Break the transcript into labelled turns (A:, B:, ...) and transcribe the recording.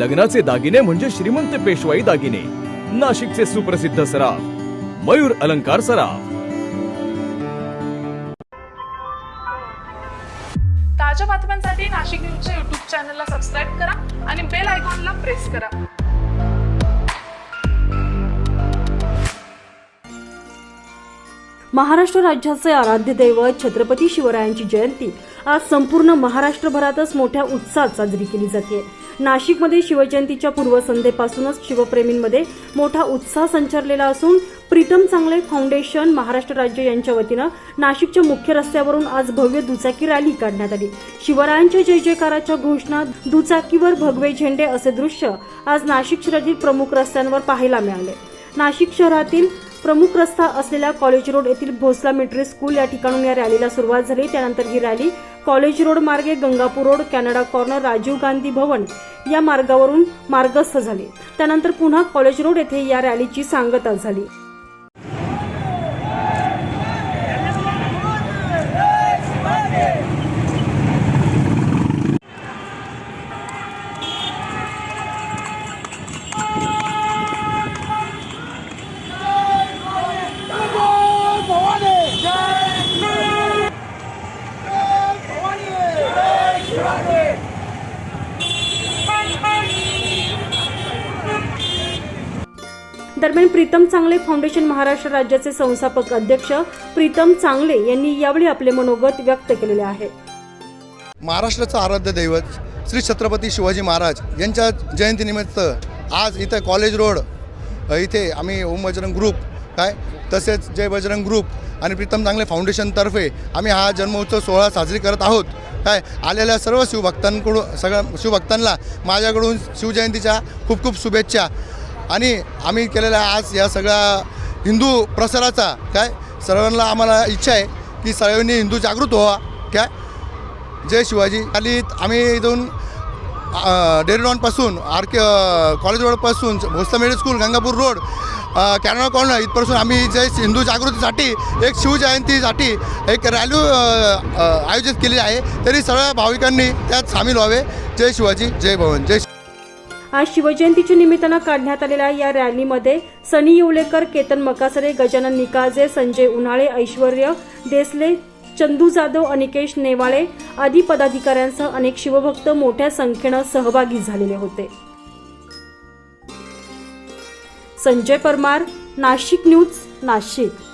A: लग्नाचे दागिने म्हणजे श्रीमंत पेशवाई दागिने. नाशिकचे सुप्रसिद्ध सराफ मयूर अलंकार सराफ.
B: ताज्या बातम्यांसाठी नाशिक न्यूजच्या युट्यूब चॅनलला सबस्क्राईब करा आणि बेल आयकॉनला प्रेस करा.
C: महाराष्ट्र राज्याचे आराध्य दैवत छत्रपती शिवरायांची जयंती आज संपूर्ण महाराष्ट्रभरातच मोठ्या उत्साहात साजरी केली जाते. नाशिकमध्ये शिवजयंतीच्या पूर्वसंध्येपासूनच शिवप्रेमींमध्ये मोठा उत्साह संचारलेला असून प्रीतम चांगले फाउंडेशन महाराष्ट्र राज्य यांच्या वतीनं नाशिकच्या मुख्य रस्त्यावरून आज भव्य दुचाकी रॅली काढण्यात आली. शिवरायांच्या जय जयकाराच्या घोषणा दुचाकीवर भगवे झेंडे असे दृश्य आज नाशिक शहरातील प्रमुख रस्त्यांवर पाहायला मिळाले. नाशिक शहरातील प्रमुख रस्ता असलेल्या कॉलेज रोड येथील भोसला मिलिटरी स्कूल या ठिकाणून या रॅलीला सुरुवात झाली. त्यानंतर ही रॅली कॉलेज रोड मार्गे Gangapur road Canada corner Rajiv Gandhi Bhavan या मार्गावरून मार्गस्थ झाली. त्यानंतर पुन्हा कॉलेज रोड येथे या रॅलीची सांगता झाली. दरम्यान प्रीतम चांगले फाउंडेशन महाराष्ट्र राज्याचे संस्थापक अध्यक्ष प्रीतम चांगले यांनी यावेळी आपले मनोगत व्यक्त केलेले आहे.
D: महाराष्ट्राचं आराध्य दैवत श्री छत्रपती शिवाजी महाराज यांच्या जयंतीनिमित्त आज इथं कॉलेज रोड इथे आम्ही ओम बजरंग ग्रुप काय? तसेच जय बजरंग ग्रुप आणि प्रीतम चांगले फाउंडेशनतर्फे आम्ही हा जन्मोत्सव सोहळा साजरी करत आहोत. काय? आलेल्या सर्व शिवभक्तांकडून सगळ्या शिवभक्तांना माझ्याकडून शिवजयंतीच्या खूप खूप शुभेच्छा. आणि आम्ही केलेल्या आज या सगळ्या हिंदू प्रसाराचा काय? सर्वांना आम्हाला इच्छा आहे की सर्वांनी हिंदू जागृत व्हावा. काय? जय शिवाजी. खाली आम्ही इथून डेरीडॉनपासून R K college रोडपासून Bhosala middle school Gangapur road Canada corner इथपासून आम्ही जय हिंदू जागृतीसाठी एक शिवजयंतीसाठी एक रॅली आयोजित केली आहे. तरी सगळ्या भाविकांनी त्यात सामील व्हावे. जय शिवाजी जय भवन जय
C: आज शिवजयंतीच्या निमित्तानं काढण्यात आलेल्या या रॅलीमध्ये सनी येवलेकर केतन मकासरे गजानन निकाजे संजय उन्हाळे ऐश्वर्य देसले चंदू जाधव अनिकेश नेवाळे आदी पदाधिकाऱ्यांसह अनेक शिवभक्त मोठ्या संख्येनं सहभागी झालेले होते. संजय परमार नाशिक न्यूज नाशिक.